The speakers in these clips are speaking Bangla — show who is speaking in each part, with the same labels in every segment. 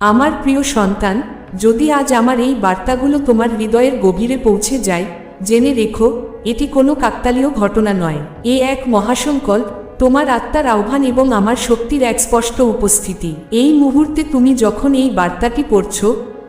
Speaker 1: আমার প্রিয় সন্তান, যদি আজ আমার এই বার্তাগুলো তোমার হৃদয়ের গভীরে পৌঁছে যায়, জেনে রেখো, এটি কোনো কাকতালীয় ঘটনা নয়। এ এক মহাসংকল্প, তোমার আত্মার আহ্বান এবং আমার শক্তির এক স্পষ্ট উপস্থিতি। এই মুহূর্তে তুমি যখন এই বার্তাটি পড়ছ,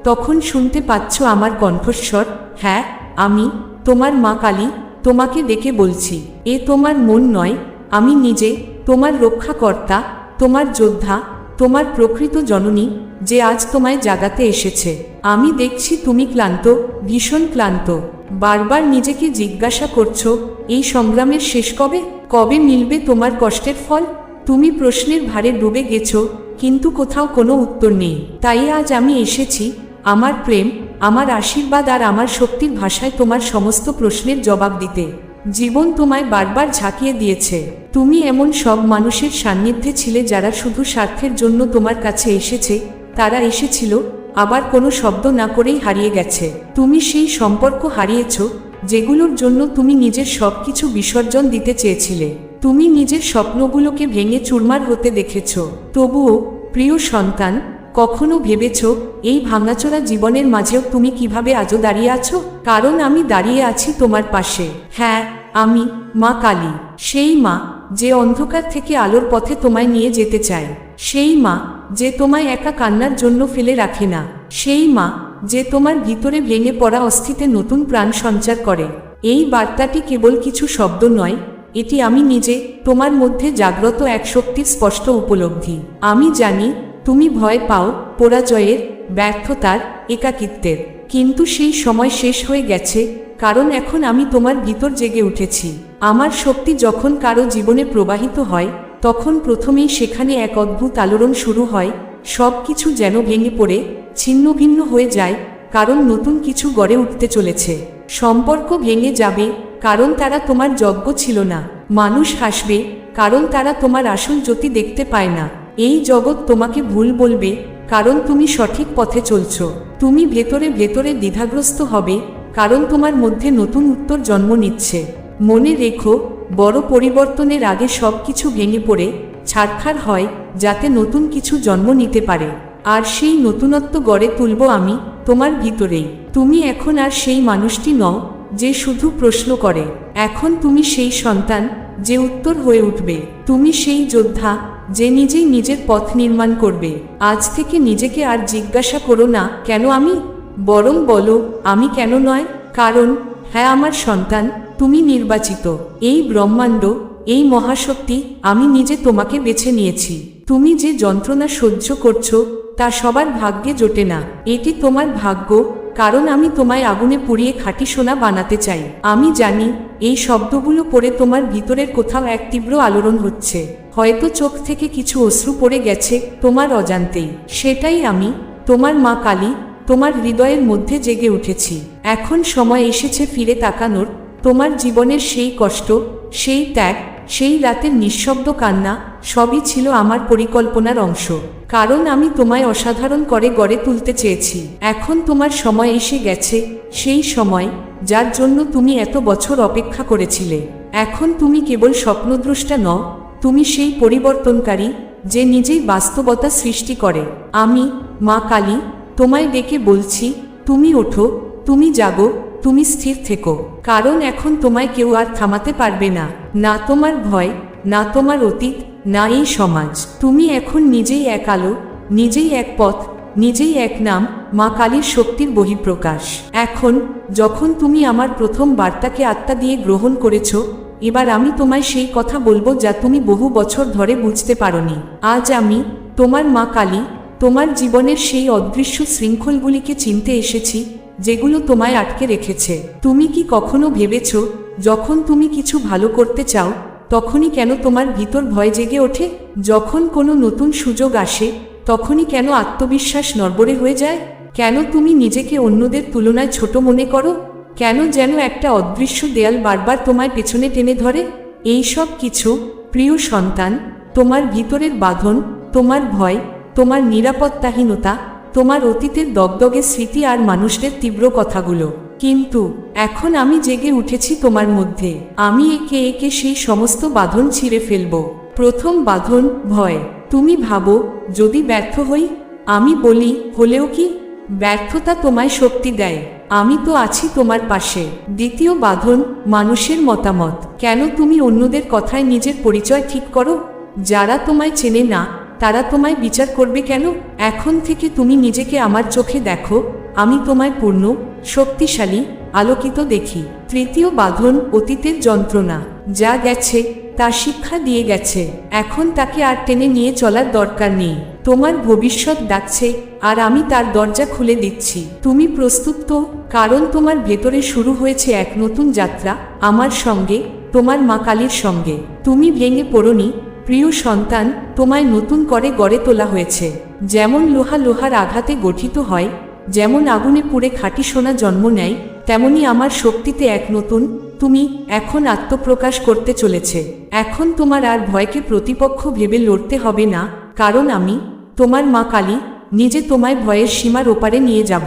Speaker 1: তখন শুনতে পাচ্ছ আমার কণ্ঠস্বর হ্যাঁ আমি, তোমার মা কালী, তোমাকে ডেকে বলছি। এ তোমার মন নয়, আমি নিজে, তোমার রক্ষাকর্তা, তোমার যোদ্ধা, তোমার প্রকৃত জননী যে আজ তোমায় জাগাতে এসেছে। আমি দেখছি তুমি ক্লান্ত, ভীষণ ক্লান্ত। বারবার নিজেকে জিজ্ঞাসা করছ, এই সংগ্রামের শেষ কবে? কবে মিলবে তোমার কষ্টের ফল? তুমি প্রশ্নের ভারে ডুবে গেছো, কিন্তু কোথাও কোনো উত্তর নেই। তাই আজ আমি এসেছি, আমার প্রেম, আমার আশীর্বাদ আর আমার শক্তির ভাষায় তোমার সমস্ত প্রশ্নের জবাব দিতে। জীবন তোমায় বারবার ঝাঁকিয়ে দিয়েছে। তুমি এমন সব মানুষের সান্নিধ্যে ছিলে যারা শুধু স্বার্থের জন্য তোমার কাছে এসেছে তারা এসেছিল আবার কোনো শব্দ না করেই হারিয়ে গেছে। তুমি সেই সম্পর্ক হারিয়েছ, যেগুলোর জন্য তুমি নিজের সব কিছু বিসর্জন দিতে চেয়েছিলে। তুমি নিজের স্বপ্নগুলোকে ভেঙে চুরমার হতে দেখেছ। তবুও, প্রিয় সন্তান, কখনো ভেবেছ, এই ভাঙাচোরা জীবনের মাঝেও তুমি কীভাবে আজও দাঁড়িয়ে আছো? কারণ আমি দাঁড়িয়ে আছি তোমার পাশে। হ্যাঁ আমি, মা কালী। সেই মা, যে অন্ধকার থেকে আলোর পথে তোমায় নিয়ে যেতে চায়। সেই মা যে তোমায় একা কান্নার জন্য ফেলে রাখে না। সেই মা, যে তোমার ভিতরে ভেঙে পড়া অস্থিতে নতুন প্রাণ সঞ্চার করে। এই বার্তাটি কেবল কিছু শব্দ নয়, এটি আমি নিজে, তোমার মধ্যে জাগ্রত এক শক্তির স্পষ্ট উপলব্ধি। আমি জানি, তুমি ভয় পাও, পরাজয়ের, ব্যর্থতার, একাকিত্বের। কিন্তু সেই সময় শেষ হয়ে গেছে, কারণ এখন আমি তোমার ভিতর জেগে উঠেছি। আমার শক্তি যখন কারও জীবনে প্রবাহিত হয় তখন প্রথমেই সেখানে এক অদ্ভুত আলোড়ন শুরু হয়, সব কিছু যেন ভেঙে পড়ে, ছিন্ন ভিন্ন হয়ে যায়, কারণ নতুন কিছু গড়ে উঠতে চলেছে। সম্পর্ক ভেঙে যাবে, কারণ তারা তোমার যজ্ঞ ছিল না। মানুষ হাসবে, কারণ তারা তোমার আসল জ্যোতি দেখতে পায় না। এই জগৎ তোমাকে ভুল বলবে, কারণ তুমি সঠিক পথে চলছ। তুমি ভেতরে ভেতরে দ্বিধাগ্রস্ত হবে, কারণ তোমার মধ্যে নতুন উত্তর জন্ম নিচ্ছে। মনে রেখো বড় পরিবর্তনের আগে সব কিছু ভেঙে পড়ে ছাড়খাড় হয়, যাতে নতুন কিছু জন্ম নিতে পারে। আর সেই নতুনত্ব গড়ে তুলব আমি, তোমার ভিতরেই। তুমি এখন আর সেই মানুষটি নও, যে শুধু প্রশ্ন করে, এখন তুমি সেই সন্তান, যে উত্তর হয়ে উঠবে। তুমি সেই যোদ্ধা, যে নিজেই নিজের পথ নির্মাণ করবে। আজ থেকে নিজেকে আর জিজ্ঞাসা করো না, কেন আমি? বরং বলো, আমি কেন নয়? কারণ হ্যাঁ আমার সন্তান তুমি নির্বাচিত। এই ব্রহ্মাণ্ড, এই মহাশক্তি আমি নিজে তোমাকে বেছে নিয়েছি। তুমি যে যন্ত্রণা সহ্য করছ, তা সবার ভাগ্যে জোটে না। এটি তোমার ভাগ্য, কারণ আমি তোমায় আগুনে পুড়িয়ে খাঁটি সোনা বানাতে চাই। আমি জানি, এই শব্দগুলো পড়ে তোমার ভিতরের কোথাও এক তীব্র আলোড়ন হচ্ছে। হয়তো চোখ থেকে কিছু অশ্রু পড়ে গেছে তোমার অজান্তেই। সেটাই আমি, তোমার মা কালী, তোমার হৃদয়ের মধ্যে জেগে উঠেছি। এখন সময় এসেছে ফিরে তাকানোর। তোমার জীবনের সেই কষ্ট, সেই ত্যাগ, সেই রাতের নিঃশব্দ কান্না, সবই ছিল আমার পরিকল্পনার অংশ। কারণ আমি তোমায় অসাধারণ করে গড়ে তুলতে চেয়েছি। এখন তোমার সময় এসে গেছে, সেই সময়, যার জন্য তুমি এত বছর অপেক্ষা করেছিলে। এখন তুমি কেবল স্বপ্নদ্রষ্টা নও, তুমি সেই পরিবর্তনকারী, যে নিজেই বাস্তবতা সৃষ্টি করে। আমি, মা কালী, তোমায় ডেকে বলছি, তুমি ওঠো, তুমি জাগো, তুমি স্থির থেকো। কারণ এখন তোমায় কেউ আর থামাতে পারবে না। না তোমার ভয়, না তোমার অতীত, না এই সমাজ। তুমি এখন নিজেই এক আলো, নিজেই এক পথ, নিজেই এক নাম, মা কালীর শক্তির বহিঃপ্রকাশ। এখন, যখন তুমি আমার প্রথম বার্তাকে আত্মা দিয়ে গ্রহণ করেছ, এবার আমি তোমায় সেই কথা বলব যা তুমি বহু বছর ধরে বুঝতে পারোনি। আজ আমি, তোমার মা কালী, তোমার জীবনের সেই অদৃশ্য শৃঙ্খলগুলিকে চিনতে এসেছি যেগুলো তোমায় আটকে রেখেছে। তুমি কি কখনো ভেবেছ, যখন তুমি কিছু ভালো করতে চাও, তখনই কেন তোমার ভিতর ভয় জেগে ওঠে? যখন কোনো নতুন সুযোগ আসে, তখনই কেন আত্মবিশ্বাস নড়বড়ে হয়ে যায়? কেন তুমি নিজেকে অন্যদের তুলনায় ছোট মনে করো? কেন যেন একটা অদৃশ্য দেয়াল বারবার তোমায় পেছনে টেনে ধরে? এই সব কিছু, প্রিয় সন্তান, তোমার ভিতরের বাঁধন, তোমার ভয়, তোমার নিরাপত্তাহীনতা তোমার অতীতের দগদগে স্মৃতি আর মানুষদের তীব্র কথাগুলো। কিন্তু, এখন আমি জেগে উঠেছি তোমার মধ্যে। আমি একে একে সেই সমস্ত বাঁধন ছিঁড়ে ফেলব। প্রথম বাঁধন, ভয়। তুমি ভাবো, যদি ব্যর্থ হই, আমি বলি, হলেও কি? ব্যর্থতা তোমায় শক্তি দেয়। আমি তো আছি তোমার পাশে। দ্বিতীয় বাঁধন, মানুষের মতামত। কেন তুমি অন্যদের কথায় নিজের পরিচয় ঠিক করো? যারা তোমায় চেনে না তারা তোমায় বিচার করবে কেন? এখন থেকে তুমি নিজেকে আমার চোখে দেখো, আমি তোমায় পূর্ণ, শক্তিশালী, আলোকিত দেখি। তৃতীয় বাঁধন অতীতের যন্ত্রণা, যা গেছে, তা শিক্ষা দিয়ে গেছে। এখন তাকে আর টেনে নিয়ে চলার দরকার নেই। তোমার ভবিষ্যৎ ডাকছে, আর আমি তার দরজা খুলে দিচ্ছি। তুমি প্রস্তুত তো? কারণ তোমার ভেতরে শুরু হয়েছে এক নতুন যাত্রা, আমার সঙ্গে, তোমার মা কালীর সঙ্গে। তুমি ভেঙে পড়নি প্রিয় সন্তান, তোমায় নতুন করে গড়ে তোলা হয়েছে। যেমন লোহা লোহার আঘাতে গঠিত হয়, যেমন আগুনে পুড়ে খাঁটি সোনা জন্ম নেয়, তেমনি আমার শক্তিতে এক নতুন, তুমি এখন আত্মপ্রকাশ করতে চলেছে। এখন তোমার আর ভয়কে প্রতিপক্ষ ভেবে লড়তে হবে না, কারণ আমি, তোমার মা কালী, নিজে তোমায় ভয়ের সীমার ওপারে নিয়ে যাব।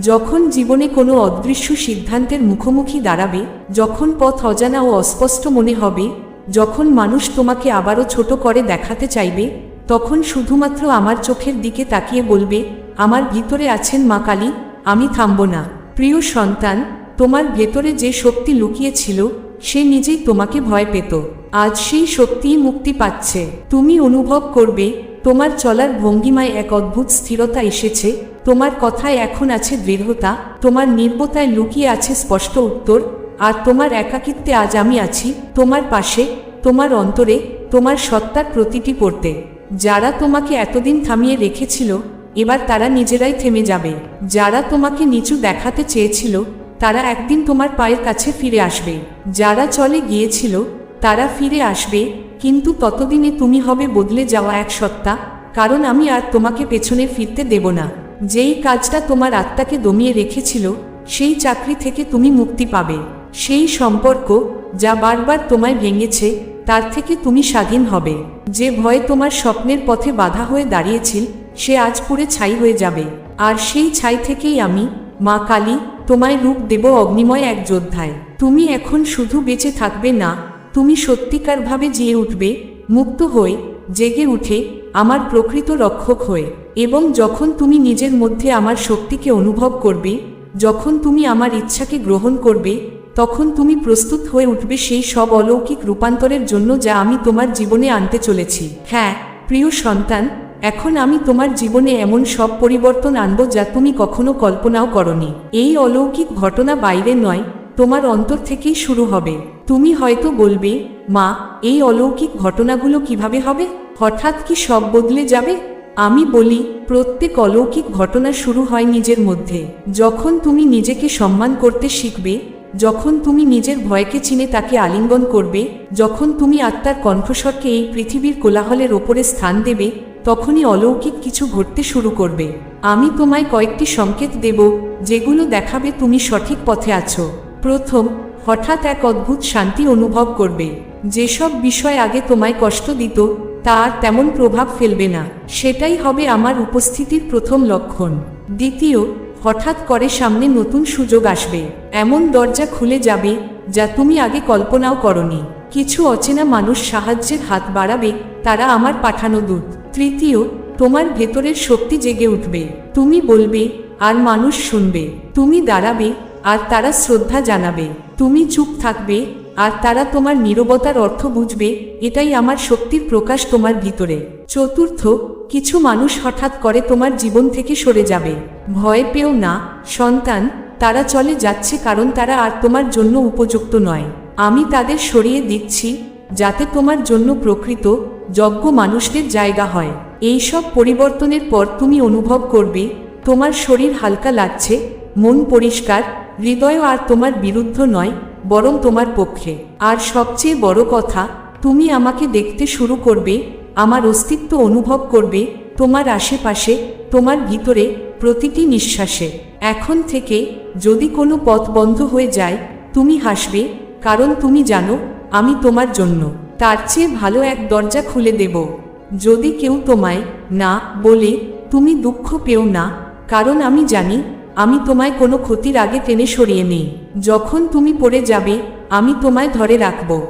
Speaker 1: যখন জীবনে কোনো অদৃশ্য সিদ্ধান্তের মুখোমুখি দাঁড়াবে, যখন পথ অজানা ও অস্পষ্ট মনে হবে যখন মানুষ তোমাকে আবারও ছোট করে দেখাতে চাইবে, তখন শুধুমাত্র আমার চোখের দিকে তাকিয়ে বলবে, আমার ভিতরে আছেন মা কালী, আমি থামব না। প্রিয় সন্তান, তোমার ভেতরে যে শক্তি লুকিয়েছিল, সে নিজেই তোমাকে ভয় পেত। আজ সেই শক্তিই মুক্তি পাচ্ছে। তুমি অনুভব করবে, তোমার চলার ভঙ্গিমায় এক অদ্ভুত স্থিরতা এসেছে, তোমার কথায় এখন আছে দৃঢ়তা, তোমার নির্বতায় লুকিয়ে আছে স্পষ্ট উত্তর আর তোমার একাকিত্বে আজ আমি আছি, তোমার পাশে, তোমার অন্তরে, তোমার সত্তার প্রতিটি পড়তে। যারা তোমাকে এতদিন থামিয়ে রেখেছিল, এবার তারা নিজেরাই থেমে যাবে। যারা তোমাকে নিচু দেখাতে চেয়েছিল, তারা একদিন তোমার পায়ের কাছে ফিরে আসবে। যারা চলে গিয়েছিল, তারা ফিরে আসবে, কিন্তু ততদিনে তুমি হবে বদলে যাওয়া এক সত্তা, কারণ আমি আর তোমাকে পেছনে ফিরতে দেব না। যেই কাজটা তোমার আত্মাকে দমিয়ে রেখেছিল, সেই চাকরি থেকে তুমি মুক্তি পাবে। সেই সম্পর্ক যা বারবার তোমায় ভেঙেছে, তার থেকে তুমি স্বাধীন হবে। যে ভয়ে তোমার স্বপ্নের পথে বাধা হয়ে দাঁড়িয়েছিল, সে আজ পুরে ছাই হয়ে যাবে। আর সেই ছাই থেকেই আমি, মা কালী, তোমায় রূপ দেব অগ্নিময় এক যোদ্ধায়। তুমি এখন শুধু বেঁচে থাকবে না, তুমি সত্যিকারভাবে জিয়ে উঠবে, মুক্ত হয়ে, জেগে উঠে, আমার প্রকৃত রক্ষক হয়ে। এবং যখন তুমি নিজের মধ্যে আমার শক্তিকে অনুভব করবে, যখন তুমি আমার ইচ্ছাকে গ্রহণ করবে তখন তুমি প্রস্তুত হয়ে উঠবে সেই সব অলৌকিক রূপান্তরের জন্য যা আমি তোমার জীবনে আনতে চলেছি। হ্যাঁ প্রিয় সন্তান, এখন আমি তোমার জীবনে এমন সব পরিবর্তন আনব যা তুমি কখনো কল্পনাও করনি। এই অলৌকিক ঘটনা বাইরে নয়, তোমার অন্তর থেকেই শুরু হবে। তুমি হয়তো বলবে, মা, এই অলৌকিক ঘটনাগুলো কীভাবে হবে? হঠাৎ কি সব বদলে যাবে? আমি বলি, প্রত্যেক অলৌকিক ঘটনা শুরু হয় নিজের মধ্যে। যখন তুমি নিজেকে সম্মান করতে শিখবে যখন তুমি নিজের ভয়কে চিনে তাকে আলিঙ্গন করবে, যখন তুমি আত্মার কণ্ঠস্বরকে এই পৃথিবীর কোলাহলের ওপরে স্থান দেবে, তখনই অলৌকিক কিছু ঘটতে শুরু করবে। আমি তোমায় কয়েকটি সংকেত দেব, যেগুলো দেখাবে তুমি সঠিক পথে আছো। প্রথম, হঠাৎ এক অদ্ভুত শান্তি অনুভব করবে। যেসব বিষয় আগে তোমায় কষ্ট দিত, তা আর তেমন প্রভাব ফেলবে না। সেটাই হবে আমার উপস্থিতির প্রথম লক্ষণ। দ্বিতীয় হঠাৎ করে সামনে নতুন সুযোগ আসবে। এমন দরজা খুলে যাবে যা তুমি আগে কল্পনাও করনি। কিছু অচেনা মানুষ সাহায্যের হাত বাড়াবে, তারা আমার পাঠানো দূত। তৃতীয়, তোমার ভেতরের শক্তি জেগে উঠবে। তুমি বলবে, আর মানুষ শুনবে। তুমি দাঁড়াবে, আর তারা শ্রদ্ধা জানাবে। তুমি চুপ থাকবে, আর তারা তোমার নীরবতার অর্থ বুঝবে, এটাই আমার শক্তির প্রকাশ তোমার ভিতরে। চতুর্থ কিছু মানুষ হঠাৎ করে তোমার জীবন থেকে সরে যাবে। ভয় পেও না, সন্তান, তারা চলে যাচ্ছে কারণ তারা আর তোমার জন্য উপযুক্ত নয়। আমি তাদের সরিয়ে দিচ্ছি, যাতে তোমার জন্য প্রকৃত, যজ্ঞ মানুষদের জায়গা হয়। এই সব পরিবর্তনের পর তুমি অনুভব করবে, তোমার শরীর হালকা লাগছে, মন পরিষ্কার হৃদয় আর তোমার বিরুদ্ধ নয়, বরং তোমার পক্ষে। আর সবচেয়ে বড় কথা, তুমি আমাকে দেখতে শুরু করবে আমার অস্তিত্ব অনুভব করবে তোমার আশেপাশে, তোমার ভিতরে প্রতিটি নিঃশ্বাসে। এখন থেকে যদি কোনো পথ বন্ধ হয়ে যায়, তুমি হাসবে, কারণ তুমি জানো, আমি তোমার জন্য। তার চেয়ে ভালো এক দরজা খুলে দেব। যদি কেউ তোমায় না বলে, তুমি দুঃখ পেও না, কারণ আমি জানি, আমি তোমায় কোনো ক্ষতির আগে টেনে সরিয়ে নেই। যখন তুমি পড়ে যাবে, আমি তোমায় ধরে রাখব।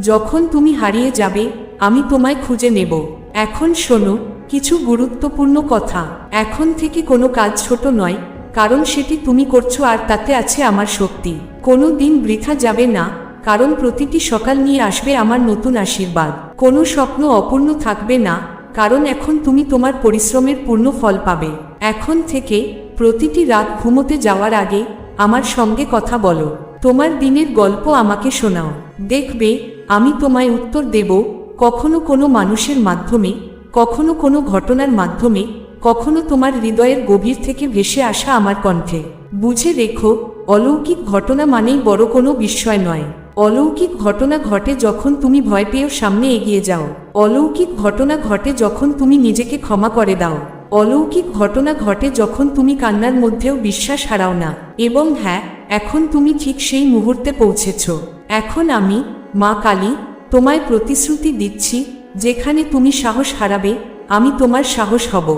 Speaker 1: যখন তুমি হারিয়ে যাবে আমি তোমায় খুঁজে নেব। এখন শোনো, কিছু গুরুত্বপূর্ণ কথা। এখন থেকে কোনো কাজ ছোট নয়, কারণ সেটি তুমি করছ আর তাতে আছে আমার শক্তি। কোনো দিন বৃথা যাবে না, কারণ প্রতিটি সকাল নিয়ে আসবে আমার নতুন আশীর্বাদ। কোনো স্বপ্ন অপূর্ণ থাকবে না, কারণ এখন তুমি তোমার পরিশ্রমের পূর্ণ ফল পাবে। এখন থেকে প্রতিটি রাত ঘুমোতে যাওয়ার আগে আমার সঙ্গে কথা বলো। তোমার দিনের গল্প আমাকে শোনাও। দেখবে, আমি তোমায় উত্তর দেব কখনো কোনো মানুষের মাধ্যমে, কখনো কোনো ঘটনার মাধ্যমে, কখনো তোমার হৃদয়ের গভীর থেকে ভেসে আসা আমার কণ্ঠে। বুঝে রেখো, অলৌকিক ঘটনা মানেই বড় কোনো বিস্ময় নয়। অলৌকিক ঘটনা ঘটে যখন তুমি ভয় পেয়েও সামনে এগিয়ে যাও। অলৌকিক ঘটনা ঘটে যখন তুমি নিজেকে ক্ষমা করে দাও। অলৌকিক ঘটনা ঘটে যখন তুমি কান্নার মধ্যেও বিশ্বাস হারাও না। এবং হ্যাঁ এখন তুমি ঠিক সেই মুহূর্তে পৌঁছেছ। এখন আমি, মা কালী তোমায় প্রতিশ্রুতি দিচ্ছি, যেখানে তুমি সাহস হারাবে, আমি তোমার সাহস হব।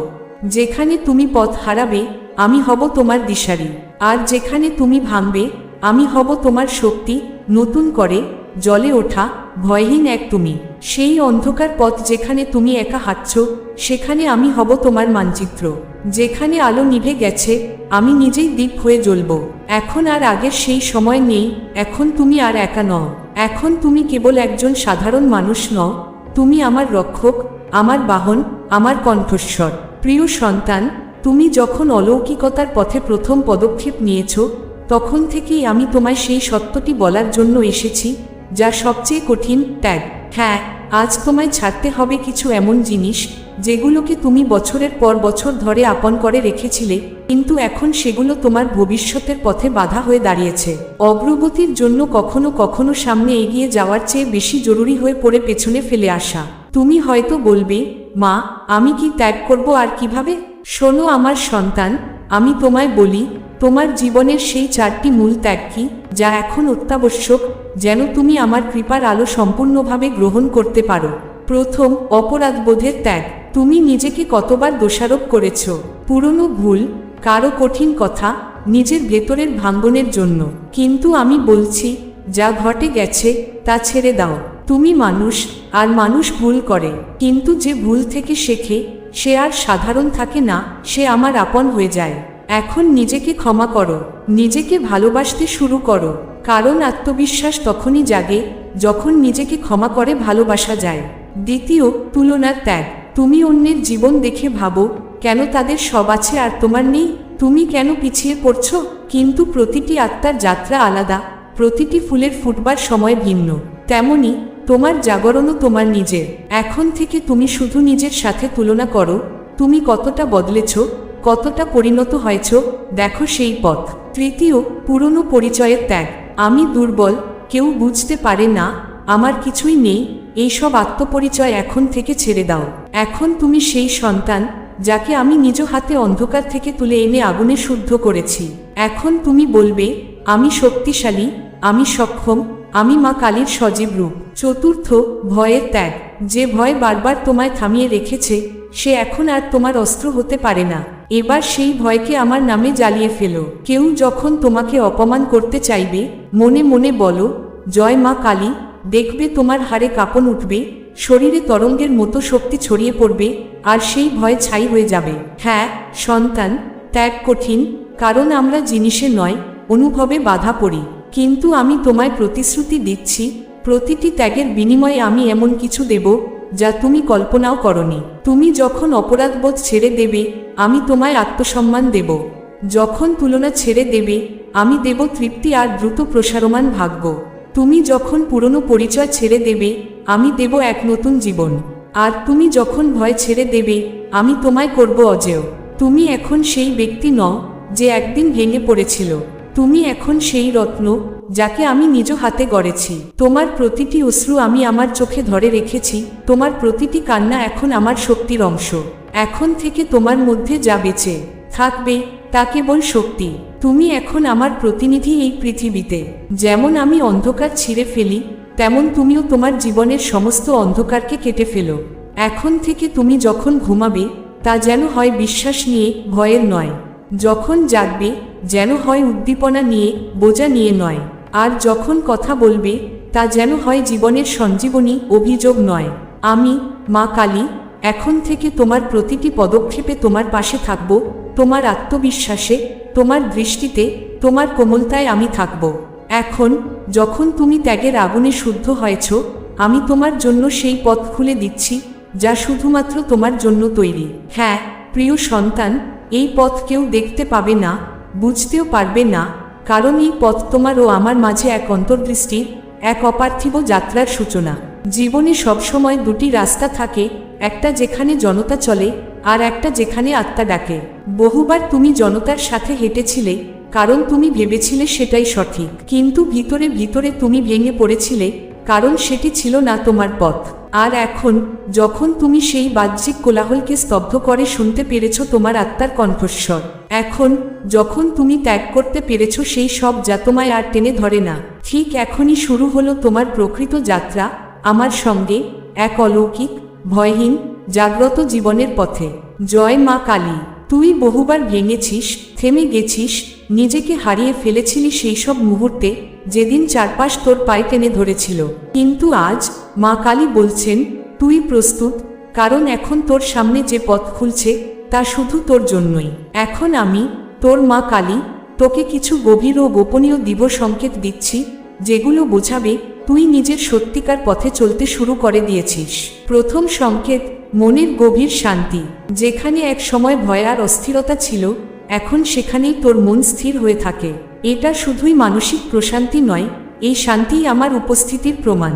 Speaker 1: যেখানে তুমি পথ হারাবে, আমি হব তোমার দিশারি। আর যেখানে তুমি ভাঙবে, আমি হব তোমার শক্তি, নতুন করে জলে ওঠা, ভয়হীন এক তুমি। সেই অন্ধকার পথ যেখানে তুমি একা হাঁটছ, সেখানে আমি হব তোমার মানচিত্র। যেখানে আলো নিভে গেছে, আমি নিজেই দ্বীপ হয়ে জ্বলব। এখন আর আগের সেই সময় নেই, এখন তুমি আর একা নও। এখন তুমি কেবল একজন সাধারণ মানুষ নও। তুমি আমার রক্ষক, আমার বাহন, আমার কণ্ঠস্বর। প্রিয় সন্তান, তুমি যখন অলৌকিকতার পথে প্রথম পদক্ষেপ নিয়েছ, তখন থেকেই আমি তোমায় সেই সত্যটি বলার জন্য এসেছি। যা সবচেয়ে কঠিন ত্যাগ। হ্যাঁ আজ তোমায় ছাড়তে হবে কিছু এমন জিনিস, যেগুলোকে তুমি বছরের পর বছর ধরে আপন করে রেখেছিলে, কিন্তু এখন সেগুলো তোমার ভবিষ্যতের পথে বাধা হয়ে দাঁড়িয়েছে। অগ্রগতির জন্য কখনো কখনো সামনে এগিয়ে যাওয়ার চেয়ে বেশি জরুরি হয়ে পড়ে পেছনে ফেলে আসা। তুমি হয়তো বলবে, মা, আমি কি ত্যাগ করব আর কীভাবে? শোনো আমার সন্তান, আমি তোমায় বলি তোমার জীবনের সেই চারটি মূল ত্যাগ কি, যা এখন অত্যাবশ্যক, যেন তুমি আমার কৃপার আলো সম্পূর্ণভাবে গ্রহণ করতে পারো? প্রথম, অপরাধবোধের ত্যাগ। তুমি নিজেকে কতবার দোষারোপ করেছ? পুরনো ভুল, কারও কঠিন কথা, নিজের ভেতরের ভাঙ্গনের জন্য। কিন্তু আমি বলছি, যা ঘটে গেছে, তা ছেড়ে দাও। তুমি মানুষ, আর মানুষ ভুল করে। কিন্তু যে ভুল থেকে শেখে, সে আর সাধারণ থাকে না, সে আমার আপন হয়ে যায়। এখন নিজেকে ক্ষমা করো, নিজেকে ভালোবাসতে শুরু করো, কারণ আত্মবিশ্বাস তখনই জাগে যখন নিজেকে ক্ষমা করে ভালোবাসা যায়। দ্বিতীয়, তুলনার ত্যাগ। তুমি অন্যের জীবন দেখে ভাবো, কেন তাদের সব আছে আর তোমার নেই? তুমি কেন পিছিয়ে পড়ছো? কিন্তু প্রতিটি আত্মার যাত্রা আলাদা, প্রতিটি ফুলের ফুটবার সময় ভিন্ন। তেমনি, তোমার জাগরণও তোমার নিজের। এখন থেকে তুমি শুধু নিজের সাথে তুলনা করো, তুমি কতটা বদলেছ? কতটা পরিণত হয়েছ, দেখো সেই পথ। তৃতীয়, পুরনো পরিচয়ের ত্যাগ। আমি দুর্বল, কেউ বুঝতে পারে না, আমার কিছুই নেই এইসব আত্মপরিচয় এখন থেকে ছেড়ে দাও। এখন তুমি সেই সন্তান, যাকে আমি নিজ হাতে অন্ধকার থেকে তুলে এনে আগুনে শুদ্ধ করেছি। এখন তুমি বলবে, আমি শক্তিশালী, আমি সক্ষম, আমি মা কালীর সজীব রূপ। চতুর্থ, ভয়ের ত্যাগ। যে ভয় বারবার তোমায় থামিয়ে রেখেছে, সে এখন আর তোমার অস্ত্র হতে পারে না। এবার সেই ভয়কে আমার নামে জ্বালিয়ে ফেলো। কেউ যখন তোমাকে অপমান করতে চাইবে, মনে মনে বলো, জয় মা কালী, দেখবে তোমার হাড়ে কাঁপন উঠবে, শরীরে তরঙ্গের মতো শক্তি ছড়িয়ে পড়বে, আর সেই ভয় ছাই হয়ে যাবে। হ্যাঁ সন্তান, ত্যাগ কঠিন, কারণ আমরা জিনিসে নয়, অনুভবে বাধা পড়ি। কিন্তু আমি তোমায় প্রতিশ্রুতি দিচ্ছি, প্রতিটি ত্যাগের বিনিময়ে আমি এমন কিছু দেব যা তুমি কল্পনাও করনি। তুমি যখন অপরাধবোধ ছেড়ে দেবে, আমি তোমায় আত্মসম্মান দেব। যখন তুলনা ছেড়ে দেবে, আমি দেব তৃপ্তি আর দ্রুত প্রসারমান ভাগ্য। তুমি যখন পুরনো পরিচয় ছেড়ে দেবে, আমি দেব এক নতুন জীবন। আর তুমি যখন ভয় ছেড়ে দেবে, আমি তোমায় করব অজেয়। তুমি এখন সেই ব্যক্তি নও, যে একদিন ভেঙে পড়েছিল। তুমি এখন সেই রত্ন যাকে আমি নিজ হাতে গড়েছি। তোমার প্রতিটি অশ্রু আমি আমার চোখে ধরে রেখেছি। তোমার প্রতিটি কান্না এখন আমার শক্তির অংশ। এখন থেকে তোমার মধ্যে যা বেঁচে থাকবে তা কেবল শক্তি। তুমি এখন আমার প্রতিনিধি এই পৃথিবীতে। যেমন আমি অন্ধকার ছিঁড়ে ফেলি, তেমন তুমিও তোমার জীবনের সমস্ত অন্ধকারকে কেটে ফেলো। এখন থেকে তুমি যখন ঘুমাবে, তা যেন হয় বিশ্বাস নিয়ে, ভয়ের নয়। যখন জাগবে, যেন হয় উদ্দীপনা নিয়ে, বোঝা নিয়ে নয়। আর যখন কথা বলবে, তা যেন হয় জীবনের সঞ্জীবনী, অভিযোগ নয়। আমি, মা কালী, এখন থেকে তোমার প্রতিটি পদক্ষেপে তোমার পাশে থাকব, তোমার আত্মবিশ্বাসে, তোমার দৃষ্টিতে, তোমার কোমলতায় আমি থাকব। এখন, যখন তুমি ত্যাগের আগুনে শুদ্ধ হয়েছ, আমি তোমার জন্য সেই পথ খুলে দিচ্ছি, যা শুধুমাত্র তোমার জন্য তৈরি। হ্যাঁ প্রিয় সন্তান এই পথ কেউ দেখতে পাবে না, বুঝতেও পারবে না, কারণ এই পথ তোমার ও আমার মাঝে এক অন্তর্দৃষ্টি, এক অপার্থিব যাত্রার সূচনা। জীবনে সবসময় দুটি রাস্তা থাকে, একটা যেখানে জনতা চলে, আর একটা যেখানে আত্মা ডাকে। বহুবার তুমি জনতার সাথে হেঁটেছিলে, কারণ তুমি ভেবেছিলে সেটাই সঠিক। কিন্তু ভিতরে ভিতরে তুমি ভেঙে পড়েছিলে, কারণ সেটি ছিল না তোমার পথ। আর এখন, যখন তুমি সেই বাহ্যিক কোলাহলকে স্তব্ধ করে শুনতে পেরেছ তোমার আত্মার কণ্ঠস্বর, এখন, যখন তুমি ত্যাগ করতে পেরেছ সেই সব যা তোমায় আর টেনে ধরে না, ঠিক এখনই শুরু হলো তোমার প্রকৃত যাত্রা, আমার সঙ্গে, এক অলৌকিক, ভয়হীন, জাগ্রত জীবনের পথে। জয় মা কালী, তুই বহুবার ভেঙেছিস, থেমে গেছিস, নিজেকে হারিয়ে ফেলেছিলি সেই সব মুহূর্তে যেদিন চারপাশ তোর পায়ে টেনে ধরেছিল। কিন্তু আজ মা কালী বলছেন, তুই প্রস্তুত, কারণ এখন তোর সামনে যে পথ খুলছে, তা শুধু তোর জন্যই। এখন আমি, তোর মা কালী, তোকে কিছু গভীর ও গোপনীয় দিব সংকেত দিচ্ছি, যেগুলো বোঝাবে তুই নিজের সত্যিকার পথে চলতে শুরু করে দিয়েছিস। প্রথম সংকেত, মনের গভীর শান্তি। যেখানে এক সময় ভয় আর অস্থিরতা ছিল, এখন সেখানেই তোর মন স্থির হয়ে থাকে। এটা শুধুই মানসিক প্রশান্তি নয়, এই শান্তিই আমার উপস্থিতির প্রমাণ।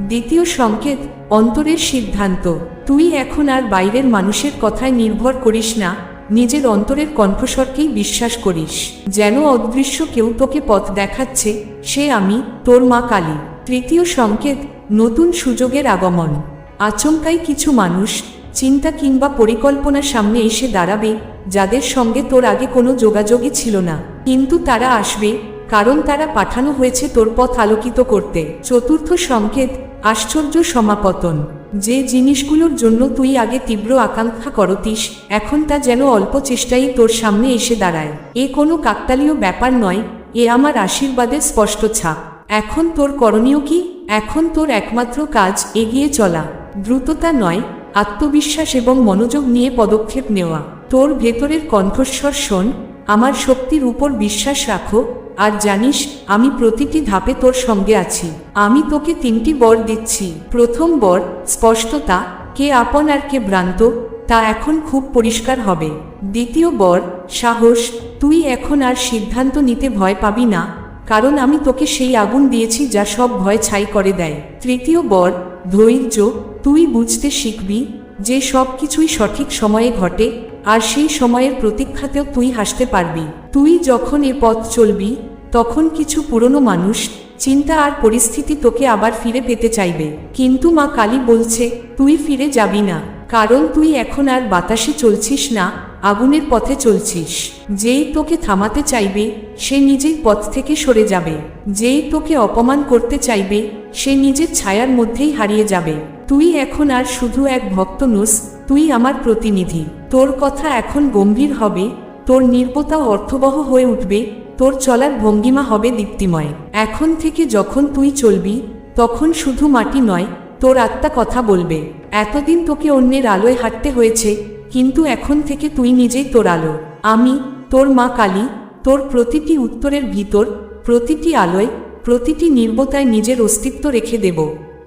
Speaker 1: দ্বিতীয় সংকেত, অন্তরের সিদ্ধান্ত। তুই এখন আর বাইরের মানুষের কথায় নির্ভর করিস না, নিজের অন্তরের কণ্ঠস্বরকেই বিশ্বাস করিস। যেন অদৃশ্য কেউ তোকে পথ দেখাচ্ছে, সে আমি, তোর মা কালী। তৃতীয় সংকেত, নতুন সুযোগের আগমন। আচমকাই কিছু মানুষ, চিন্তা কিংবা পরিকল্পনা সামনে এসে দাঁড়াবে, যাদের সঙ্গে তোর আগে কোনো যোগাযোগই ছিল না। কিন্তু তারা আসবে, কারণ তারা পাঠানো হয়েছে তোর পথ আলোকিত করতে। চতুর্থ সংকেত, আশ্চর্য সমাপতন। যে জিনিসগুলোর জন্য তুই আগে তীব্র আকাঙ্ক্ষা করতিস, এখন তা যেন অল্প চেষ্টাই তোর সামনে এসে দাঁড়ায়। এ কোনো কাকতালীয় ব্যাপার নয়, এ আমার আশীর্বাদের স্পষ্ট ছাপ। এখন তোর করণীয় কি? এখন তোর একমাত্র কাজ, এগিয়ে চলা। দ্রুততা নয়, আত্মবিশ্বাস এবং মনোযোগ নিয়ে পদক্ষেপ নেওয়া। তোর ভেতরের কণ্ঠস্বর শোন আমার শক্তির উপর বিশ্বাস রাখো, আর জানিস, আমি প্রতিটি ধাপে তোর সঙ্গে আছি। আমি তোকে তিনটি বর দিচ্ছি। প্রথম বর, স্পষ্টতা, কে আপন আর কে ভ্রান্ত, তা এখন খুব পরিষ্কার হবে। দ্বিতীয় বর, সাহস, তুই এখন আর সিদ্ধান্ত নিতে ভয় পাবি না, কারণ আমি তোকে সেই আগুন দিয়েছি যা সব ভয় ছাই করে দেয়। তৃতীয় বর, ধৈর্য, তুই বুঝতে শিখবি যে সব কিছুই সঠিক সময়ে ঘটে আর সেই সময়ের প্রতীক্ষাতেও তুই হাসতে পারবি। তুই যখন এ পথ চলবি, তখন কিছু পুরনো মানুষ চিন্তা আর পরিস্থিতি তোকে আবার ফিরে পেতে চাইবে। কিন্তু মা কালী বলছে, তুই ফিরে যাবি না, কারণ তুই এখন আর বাতাসে চলছিস না, আগুনের পথে চলছিস। যেই তোকে থামাতে চাইবে, সে নিজেই পথ থেকে সরে যাবে। যেই তোকে অপমান করতে চাইবে, সে নিজের ছায়ার মধ্যেই হারিয়ে যাবে। তুই এখন আর শুধু এক ভক্ত নোস তুই আমার প্রতিনিধি। তোর কথা এখন গম্ভীর হবে, তোর নির্বতা অর্থবহ হয়ে উঠবে, তোর চলার ভঙ্গিমা হবে দীপ্তিময়। এখন থেকে যখন তুই চলবি, তখন শুধু মাটি নয়, তোর আত্মা কথা বলবে। এতদিন তোকে অন্যের আলোয় হাঁটতে হয়েছে, কিন্তু এখন থেকে তুই নিজেই তোর আলো। আমি, তোর মা কালী, তোর প্রতিটি উত্তরের ভিতর, প্রতিটি আলোয়, প্রতিটি নির্বতায় নিজের অস্তিত্ব রেখে দেব।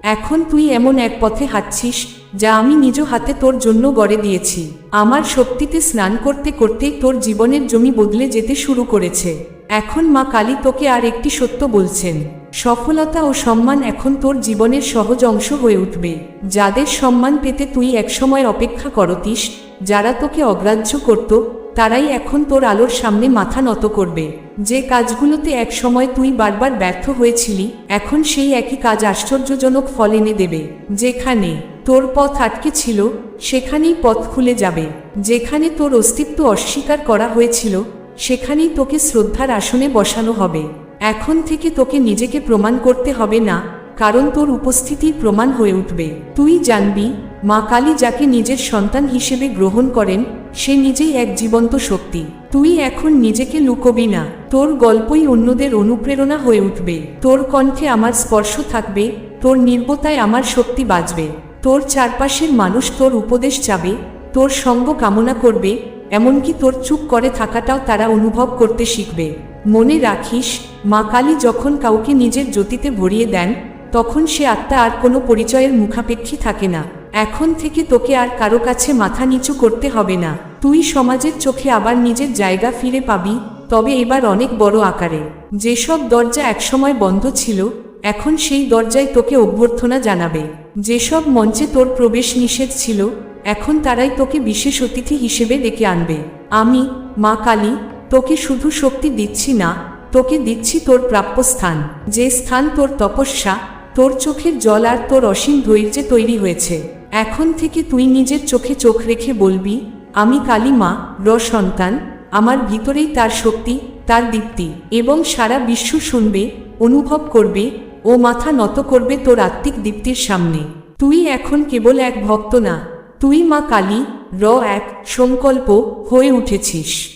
Speaker 1: এখন তুই এমন এক পথে হাঁটছিস যা আমি নিজ হাতে তোর জন্য গড়ে দিয়েছি। আমার শক্তিতে স্নান করতে করতেই তোর জীবনের জমি বদলে যেতে শুরু করেছে। এখন মা কালী তোকে আর একটি সত্য বলছেন। সফলতা ও সম্মান এখন তোর জীবনের সহজ অংশ হয়ে উঠবে। যাদের সম্মান পেতে তুই একসময় অপেক্ষা করতিস, যারা তোকে অগ্রাহ্য করত তারাই এখন তোর আলোর সামনে মাথা নত করবে। যে কাজগুলোতে এক সময় তুই বারবার ব্যর্থ হয়েছিলি, এখন সেই একই কাজ আশ্চর্যজনক ফল এনে দেবে। যেখানে তোর পথ আটকে ছিল, সেখানেই পথ খুলে যাবে। যেখানে তোর অস্তিত্ব অস্বীকার করা হয়েছিল, সেখানেই তোকে শ্রদ্ধার আসনে বসানো হবে। এখন থেকে তোকে নিজেকে প্রমাণ করতে হবে না, কারণ তোর উপস্থিতির প্রমাণ হয়ে উঠবে। তুই জানবি, মা কালী যাকে নিজের সন্তান হিসেবে গ্রহণ করেন সে নিজেই এক জীবন্ত শক্তি। তুই এখন নিজেকে লুকোবি না। তোর গল্পই অন্যদের অনুপ্রেরণা হয়ে উঠবে। তোর কণ্ঠে আমার স্পর্শ থাকবে। তোর নির্বতায় আমার শক্তি বাজবে। তোর চারপাশের মানুষ তোর উপদেশ চাবে। তোর সঙ্গ কামনা করবে। এমনকি তোর চুপ করে থাকাটাও তারা অনুভব করতে শিখবে। মনে রাখিস, মা কালী যখন কাউকে নিজের জ্যোতিতে ভরিয়ে দেন, তখন সে আত্মা আর কোনো পরিচয়ের মুখাপেক্ষী থাকে না। এখন থেকে তোকে আর কারও কাছে মাথা নিচু করতে হবে না। তুই সমাজের চোখে আবার নিজের জায়গা ফিরে পাবি, তবে এবার অনেক বড় আকারে। যেসব দরজা একসময় বন্ধ ছিল, এখন সেই দরজায় তোকে অভ্যর্থনা জানাবে। যেসব মঞ্চে তোর প্রবেশ নিষেধ ছিল, এখন তারাই তোকে বিশেষ অতিথি হিসেবে ডেকে আনবে। আমি, মা কালী, তোকে শুধু শক্তি দিচ্ছি না, তোকে দিচ্ছি তোর প্রাপ্য স্থান। যে স্থান তোর তপস্যা, তোর চোখের জল আর তোর অসীম ধৈর্যে তৈরি হয়েছে। এখন থেকে তুই নিজের চোখে চোখ রেখে বলবি আমি কালী মা, র সন্তান, আমার ভিতরেই তার শক্তি, তার দীপ্তি এবং সারা বিশ্ব শুনবে, অনুভব করবে ও মাথা নত করবে তোর আত্মিক দীপ্তির সামনে। তুই এখন কেবল এক ভক্ত না, তুই মা কালী, র এক সংকল্প হয়ে উঠেছিস।